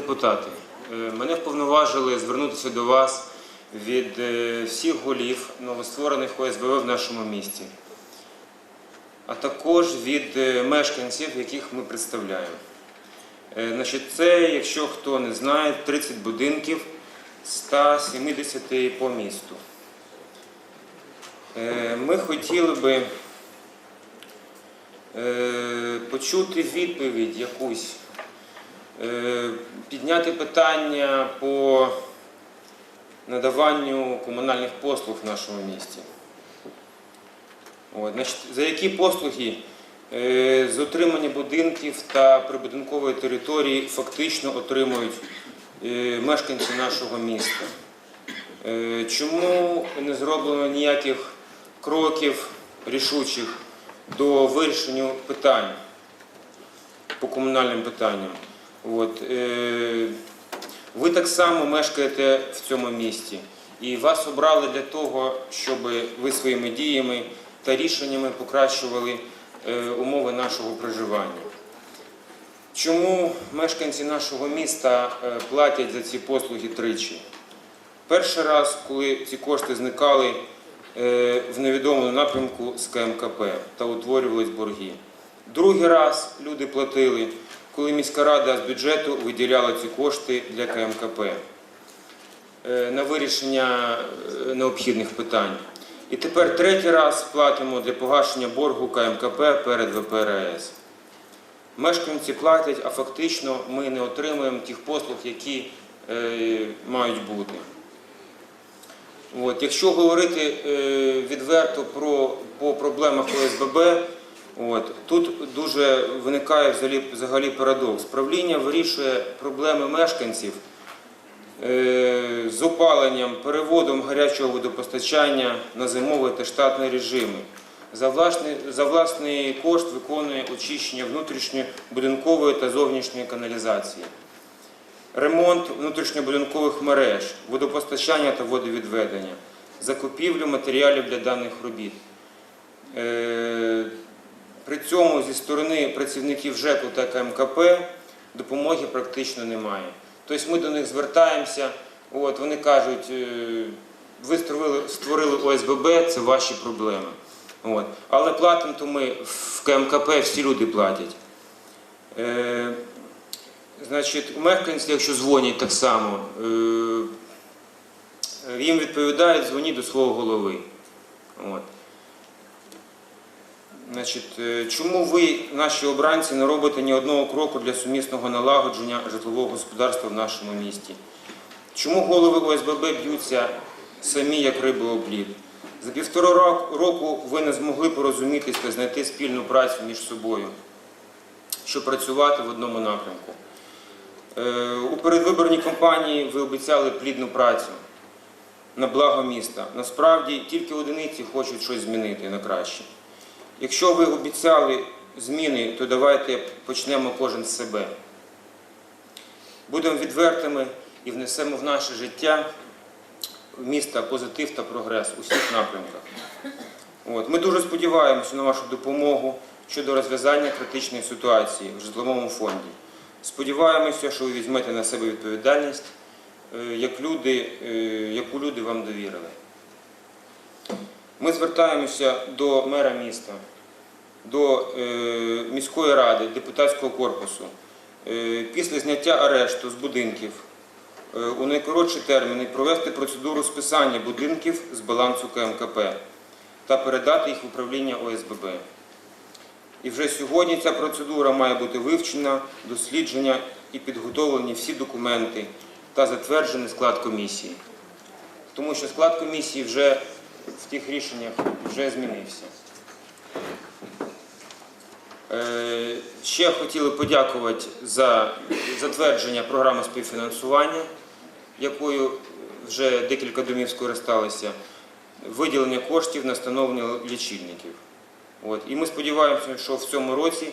депутати, е, мене вповноважили звернутися до вас від е, всіх голів новостворених ОСБВ в нашому місті, а також від е, мешканців, яких ми представляємо. Значить, це, якщо хто не знає, 30 будинків 170 по місту. Ми хотіли би почути відповідь якусь, підняти питання по надаванню комунальних послуг в нашому місті. От, значить, за які послуги е, з отримання будинків та прибудинкової території фактично отримують е, мешканці нашого міста? Е, Чому не зроблено ніяких кроків рішучих до вирішення питань по комунальним питанням? От, е, ви так само мешкаєте в цьому місті, і вас обрали для того, щоб ви своїми діями та рішеннями покращували е, умови нашого проживання. Чому мешканці нашого міста е, платять за ці послуги тричі? Перший раз, коли ці кошти зникали е, в невідомому напрямку з КМКП та утворювались борги. Другий раз люди платили, коли міська рада з бюджету виділяла ці кошти для КМКП е, на вирішення е, необхідних питань. І тепер третій раз платимо для погашення боргу КМКП перед ВПРС. Мешканці платять, а фактично ми не отримуємо тих послуг, які е, мають бути. От, якщо говорити е, відверто про по проблемах ОСББ, от, тут дуже виникає взагалі, взагалі парадокс. Правління вирішує проблеми мешканців е, з опаленням, переводом гарячого водопостачання на зимовий та штатний режими. За власний, за власний кошт виконує очищення внутрішньої будинкової та зовнішньої каналізації ремонт внутрішньобудинкових мереж, водопостачання та водовідведення, закупівлю матеріалів для даних робіт. Е, При цьому зі сторони працівників ЖЕКу та КМКП допомоги практично немає. Тобто ми до них звертаємося, от, вони кажуть, е, ви створили, створили ОСББ, це ваші проблеми. От. Але платимо ми в КМКП, всі люди платять. Е, Значить, у мешканців, якщо дзвонять так само, е, їм відповідають, дзвоніть до свого голови. От. Значить, е, чому ви, наші обранці, не робите ні одного кроку для сумісного налагодження житлового господарства в нашому місті? Чому голови ОСББ б'ються самі, як риби об лід? За півтора року ви не змогли порозумітись та знайти спільну працю між собою, щоб працювати в одному напрямку. Е, У передвиборній кампанії ви обіцяли плідну працю на благо міста. Насправді тільки одиниці хочуть щось змінити на краще. Якщо ви обіцяли зміни, то давайте почнемо кожен з себе. Будемо відвертими і внесемо в наше життя міста позитив та прогрес у всіх напрямках. От. Ми дуже сподіваємося на вашу допомогу щодо розв'язання критичної ситуації в житловому фонді. Сподіваємося, що ви візьмете на себе відповідальність, е, як люди, е, яку люди вам довірили. Ми звертаємося до мера міста, до е, міської ради, депутатського корпусу. Е, Після зняття арешту з будинків е, у найкоротші терміни провести процедуру списання будинків з балансу КМКП та передати їх в управління ОСББ. І вже сьогодні ця процедура має бути вивчена, дослідження і підготовлені всі документи та затверджений склад комісії. Тому що склад комісії вже в тих рішеннях вже змінився. Е, Ще хотіли подякувати за затвердження програми співфінансування, якою вже декілька домів скористалися, виділення коштів на встановлення лічильників. От. І ми сподіваємося, що в цьому році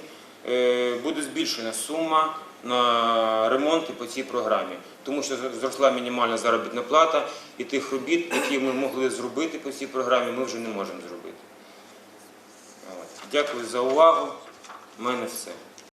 е, буде збільшена сума на ремонти по цій програмі, тому що зросла мінімальна заробітна плата, і тих робіт, які ми могли зробити по цій програмі, ми вже не можемо зробити. Дякую за увагу. У мене все.